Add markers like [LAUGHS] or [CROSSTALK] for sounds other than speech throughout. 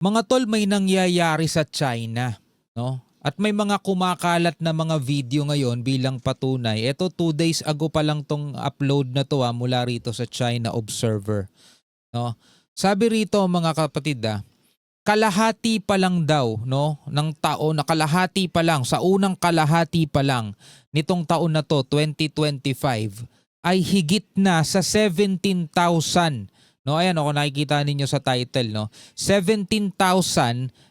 Mga tol, may nangyayari sa China, no? At may mga kumakalat na mga video ngayon bilang patunay. Ito, two days ago pa lang tong upload na to ah, mula rito sa China Observer. No? Sabi rito mga kapatid ah, kalahati pa lang daw no ng taon na kalahati pa lang sa unang kalahati pa lang nitong taon na to 2025 ay higit na sa 17,000 no ayan o kung nakikita ninyo sa title no 17,000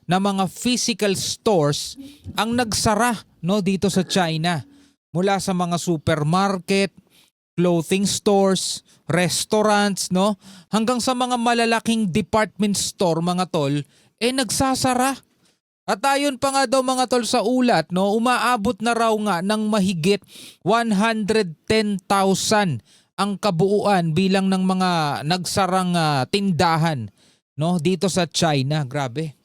na mga physical stores ang nagsara no dito sa China mula sa mga supermarket clothing stores, restaurants, no? Hanggang sa mga malalaking department store, mga tol, eh nagsasara. At ayon pa nga daw mga tol sa ulat, no, umaabot na raw nga ng mahigit 110,000 ang kabuuan bilang ng mga nagsarang ah, tindahan, no, dito sa China. Grabe.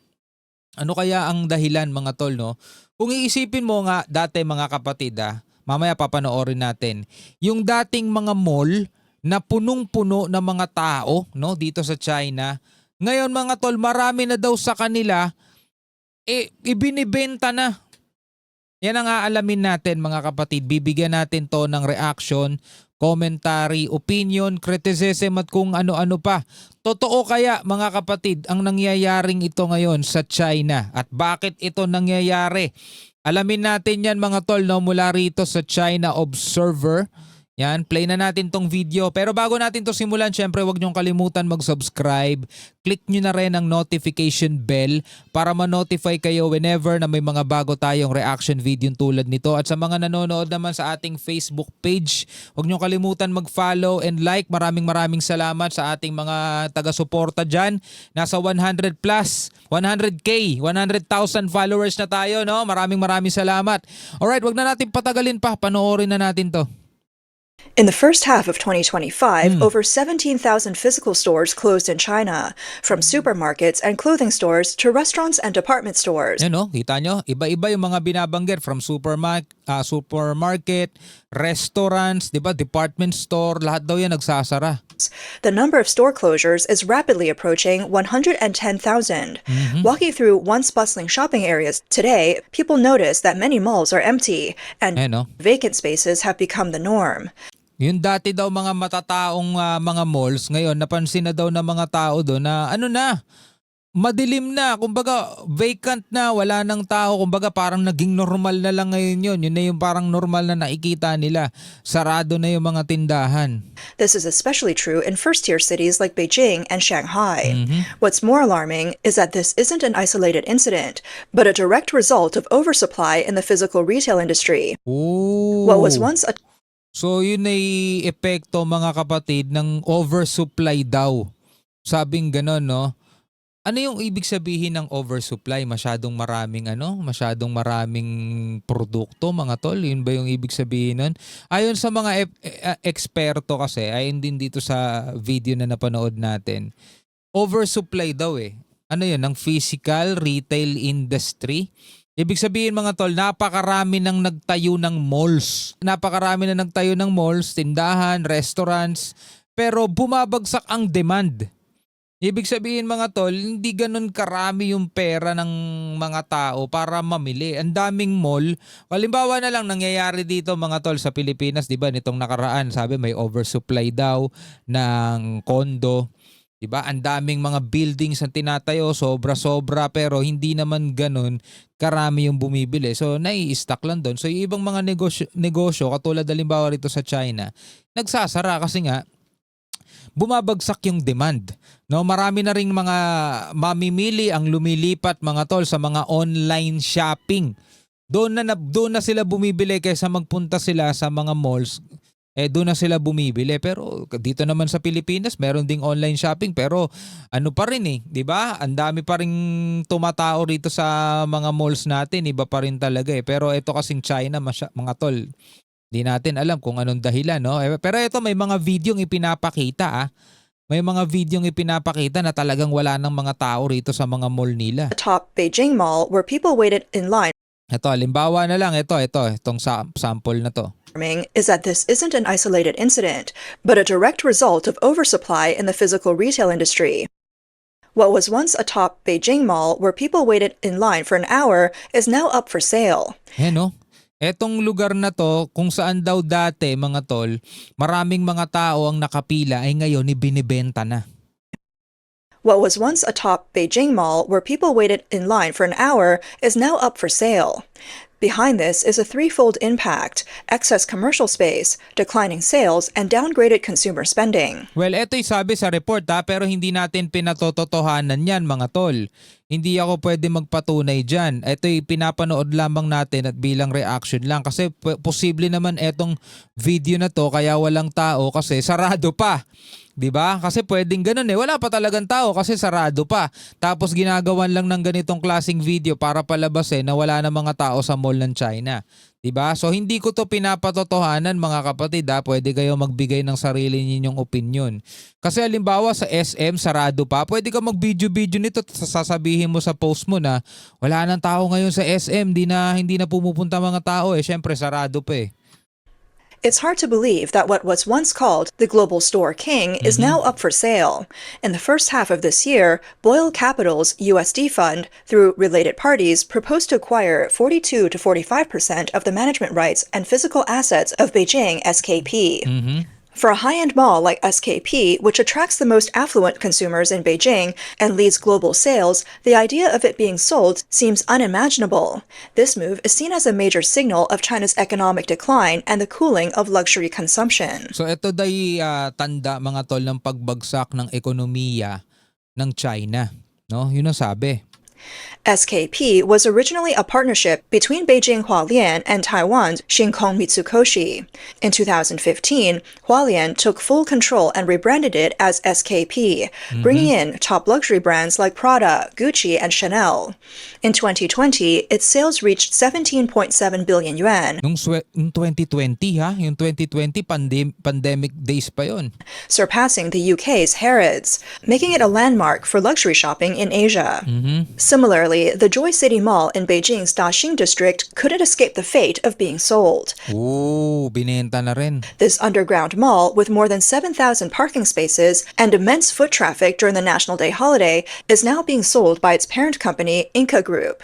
Ano kaya ang dahilan mga tol, no? Kung iisipin mo nga dati mga kapatid, ah, mamaya papanoorin natin, yung dating mga mall na punong-puno ng mga tao, no, dito sa China, ngayon mga tol, marami na daw sa kanila, eh, ibinibenta na. Yan ang aalamin natin mga kapatid. Bibigyan natin to ng reaction, commentary, opinion, criticism at kung ano-ano pa. Totoo kaya mga kapatid ang nangyayaring ito ngayon sa China at bakit ito nangyayari? Alamin natin yan mga tol no, mula rito sa China Observer. Yan, play na natin tong video. Pero bago natin to simulan, syempre huwag niyong kalimutan mag-subscribe. Click niyo na rin ang notification bell para ma-notify kayo whenever na may mga bago tayong reaction video tulad nito. At sa mga nanonood naman sa ating Facebook page, huwag niyong kalimutan mag-follow and like. Maraming maraming salamat sa ating mga taga-suporta dyan. Nasa 100 plus, 100k, 100,000 followers na tayo. No? Maraming maraming salamat. Alright, wag na natin patagalin pa. Panoorin na natin to. In the first half of 2025, Hmm. over 17,000 physical stores closed in China, from supermarkets and clothing stores to restaurants and department stores. Yan no, kita nyo, iba-iba yung mga binabanggit from supermarket, supermarket, restaurants, 'di ba, department store, lahat daw yan nagsasara. The number of store closures is rapidly approaching 110,000. Mm-hmm. Walking through once bustling shopping areas today, people notice that many malls are empty and Ayan no. vacant spaces have become the norm. Yung dati daw mga matataong ah, mga malls, ngayon napansin na daw ng mga tao doon na ano na, madilim na, kumbaga vacant na, wala nang tao, kumbaga parang naging normal na lang ngayon yun. Yun na yung parang normal na nakikita nila. Sarado na yung mga tindahan. This is especially true in first tier cities like Beijing and Shanghai. Mm-hmm. What's more alarming is that this isn't an isolated incident, but a direct result of oversupply in the physical retail industry. Oh. What was once a So yun ay epekto mga kapatid ng oversupply daw. Sabing ganon no. Ano yung ibig sabihin ng oversupply? Masyadong maraming ano? Masyadong maraming produkto mga tol? Yun ba yung ibig sabihin nun? Ayon sa mga ep- eh, eksperto kasi, ayon din dito sa video na napanood natin, oversupply daw eh. Ano yun? Ng physical retail industry. Ibig sabihin mga tol, napakarami nang nagtayo ng malls. Napakarami na nagtayo ng malls, tindahan, restaurants, pero bumabagsak ang demand. Ibig sabihin mga tol, hindi ganun karami yung pera ng mga tao para mamili. Ang daming mall. Halimbawa na lang nangyayari dito mga tol sa Pilipinas, 'di ba? Nitong nakaraan, sabi may oversupply daw ng kondo. 'Di ba? Ang daming mga buildings ang tinatayo, sobra-sobra pero hindi naman ganun karami yung bumibili. So nai-stock lang doon. So yung ibang mga negosyo, negosyo katulad halimbawa rito sa China, nagsasara kasi nga bumabagsak yung demand. No, marami na ring mga mamimili ang lumilipat mga tol sa mga online shopping. Doon na, doon na sila bumibili kaysa magpunta sila sa mga malls. Eh doon na sila bumibili pero dito naman sa Pilipinas meron ding online shopping pero ano pa rin eh, 'di ba? Ang dami pa ring tumatao rito sa mga malls natin, iba pa rin talaga eh. Pero ito kasing China mga tol, Di natin alam kung anong dahilan, no? Eh, Pero ito may mga videong ipinapakita, ah. May mga videong ipinapakita na talagang wala ng mga tao rito sa mga mall nila. top Beijing mall where people waited in line Ito, halimbawa na lang, ito, ito, itong sa- sample na to. is that this isn't an isolated incident, but a direct result of oversupply in the physical retail industry. What was once a top Beijing mall where people waited in line for an hour is now up for sale. Eh no? Etong lugar na to, kung saan daw dati mga tol, maraming mga tao ang nakapila ay ngayon ibinibenta na. What was once a top Beijing mall where people waited in line for an hour is now up for sale. Behind this is a threefold impact excess commercial space, declining sales, and downgraded consumer spending. Well, eto'y sabi sa report ha, pero hindi natin pinatototohanan yan mga tol. Hindi ako pwede magpatunay dyan. Ito'y pinapanood lamang natin at bilang reaction lang. Kasi posible naman etong video na to kaya walang tao kasi sarado pa. 'Di ba? Kasi pwedeng ganun eh. Wala pa talagang tao kasi sarado pa. Tapos ginagawan lang ng ganitong klasing video para palabas eh na wala na mga tao sa mall ng China. 'Di ba? So hindi ko to pinapatotohanan mga kapatid ha. Pwede kayo magbigay ng sarili ninyong opinion. Kasi halimbawa sa SM sarado pa, pwede ka mag-video-video nito at sasabihin mo sa post mo na wala nang tao ngayon sa SM, di na hindi na pumupunta mga tao eh. Syempre sarado pa eh. It's hard to believe that what was once called the Global Store King is now mm-hmm. up for sale. In the first half of this year, Boyle Capital's USD fund, through related parties, proposed to acquire 42 to 45% of the management rights and physical assets of Beijing SKP. Mm-hmm. For a high end mall like SKP, which attracts the most affluent consumers in Beijing and leads global sales, the idea of it being sold seems unimaginable. This move is seen as a major signal of China's economic decline and the cooling of luxury consumption. So ito day ah, tanda mga tol ng pagbagsak ng ekonomiya ng China, no? Yun ang sabi. SKP was originally a partnership between Beijing Hualian and Taiwan's Xingkong Mitsukoshi. In 2015, Hualian took full control and rebranded it as SKP, mm-hmm. bringing in top luxury brands like Prada, Gucci, and Chanel. In 2020, its sales reached 17.7 billion yuan, Nung swe- 2020 ha, yung 2020 pandem- pandemic days pa yon. surpassing the UK's Harrods, making it a landmark for luxury shopping in Asia. Mm-hmm. Similarly, the Joy City Mall in Beijing's Daxing district couldn't escape the fate of being sold. Oo, binenta na rin. This underground mall, with more than 7,000 parking spaces and immense foot traffic during the National Day holiday, is now being sold by its parent company, Inca Group.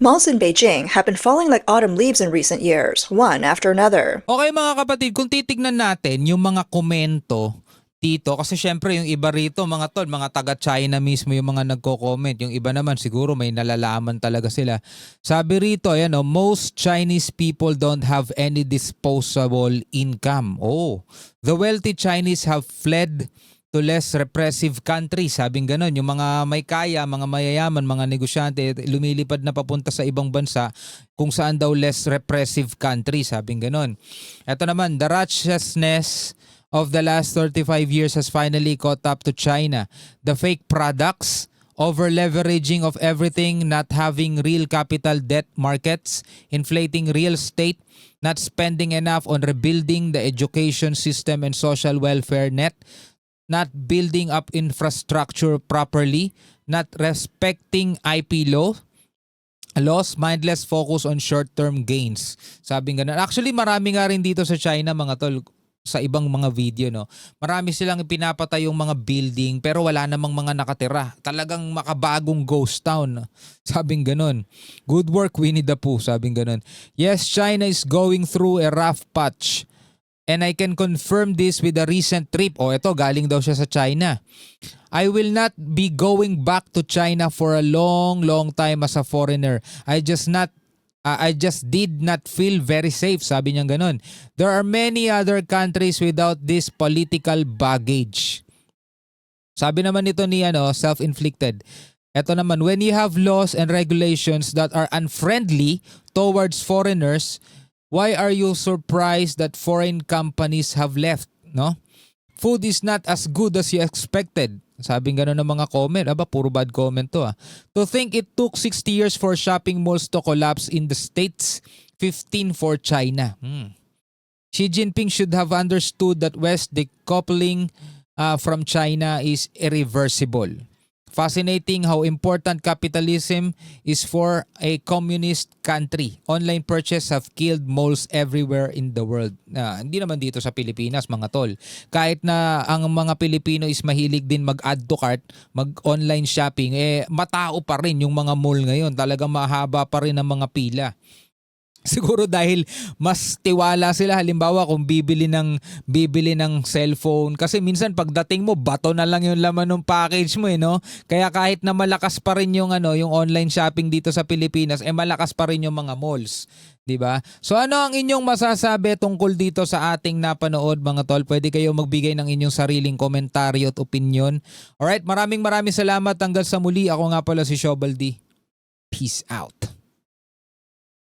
Malls in Beijing have been falling like autumn leaves in recent years, one after another. Okay mga kapatid, kung titignan natin yung mga komento dito, kasi syempre yung iba rito mga tol, mga taga-China mismo yung mga nagko-comment. Yung iba naman siguro may nalalaman talaga sila. Sabi rito, ayan o, most Chinese people don't have any disposable income. Oh, the wealthy Chinese have fled to less repressive countries. Sabing ganon, yung mga may kaya, mga mayayaman, mga negosyante, lumilipad na papunta sa ibang bansa kung saan daw less repressive countries. Sabing ganon. Ito naman, the righteousness of the last 35 years has finally caught up to China. The fake products, over leveraging of everything, not having real capital debt markets, inflating real estate, not spending enough on rebuilding the education system and social welfare net, not building up infrastructure properly, not respecting IP law, loss, mindless focus on short-term gains. Sabing ganun. Actually, marami nga rin dito sa China, mga tol, sa ibang mga video, no? Marami silang pinapatay yung mga building pero wala namang mga nakatira. Talagang makabagong ghost town. [LAUGHS] Sabing ganun. Good work, Winnie the Pooh. Sabing ganun. Yes, China is going through a rough patch. And I can confirm this with a recent trip. O, ito, galing daw siya sa China. I will not be going back to China for a long, long time as a foreigner. I just not uh, I just did not feel very safe, sabi niya ganun. There are many other countries without this political baggage. Sabi naman nito ni ano, self-inflicted. Ito naman, when you have laws and regulations that are unfriendly towards foreigners, why are you surprised that foreign companies have left, no? Food is not as good as you expected. Sabing gano'n ng mga comment. Aba, puro bad comment to ah. To think it took 60 years for shopping malls to collapse in the States, 15 for China. Hmm. Xi Jinping should have understood that West decoupling uh, from China is irreversible. Fascinating how important capitalism is for a communist country. Online purchase have killed malls everywhere in the world. Na hindi naman dito sa Pilipinas, mga tol. Kahit na ang mga Pilipino is mahilig din mag-add to cart, mag-online shopping, eh matao pa rin yung mga mall ngayon. Talagang mahaba pa rin ang mga pila. [LAUGHS] Siguro dahil mas tiwala sila halimbawa kung bibili ng bibili ng cellphone kasi minsan pagdating mo bato na lang yung laman ng package mo eh no. Kaya kahit na malakas pa rin yung ano yung online shopping dito sa Pilipinas eh malakas pa rin yung mga malls, 'di ba? So ano ang inyong masasabi tungkol dito sa ating napanood mga tol? Pwede kayo magbigay ng inyong sariling komentaryo at opinion. Alright, maraming maraming salamat hanggang sa muli. Ako nga pala si Shobal D. Peace out.